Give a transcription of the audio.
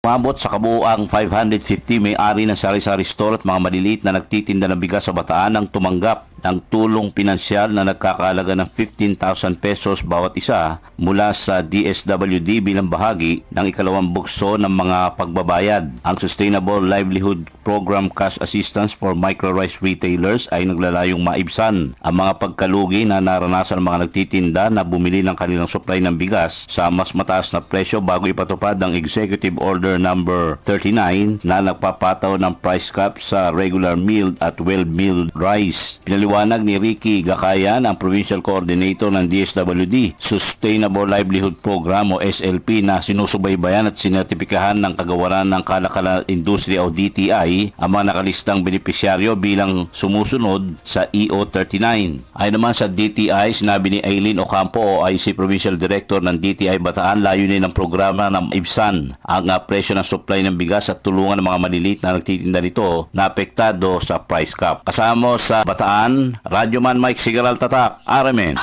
Umabot sa kabuuang 550 may-ari ng sari-sari store at mga maliliit na nagtitinda ng bigas sa Bataan ang tumanggap ng tulong pinansyal na nagkakalaga ng 15,000 pesos bawat isa mula sa DSWD bilang bahagi ng ikalawang bukso ng mga pagbabayad. Ang Sustainable Livelihood Program Cash Assistance for Micro-Rice Retailers ay naglalayong maibsan ang mga pagkalugi na naranasan ng mga nagtitinda na bumili ng kanilang supply ng bigas sa mas mataas na presyo bago ipatupad ang Executive Order number 39 na nagpapataw ng price cap sa regular milled at well-milled rice. Pinaliwanag ni Ricky Gakayan, ang Provincial Coordinator ng DSWD Sustainable Livelihood Program o SLP na sinusubaybayan at sinertipikahan ng kagawaran ng Kalakalan Industry o DTI ang mga nakalistang benepisyaryo bilang sumusunod sa E EO39. Ayon naman sa DTI, sinabi ni Aileen Ocampo o IC Provincial Director ng DTI Bataan, layunin ng programa ng IBSAN ang uh, presyo ng supply ng bigas at tulungan ng mga maliliit na nagtitinda nito na apektado sa price cap. Kasama sa Bataan, Radyoman Mike Sigaral Tatak, RMN.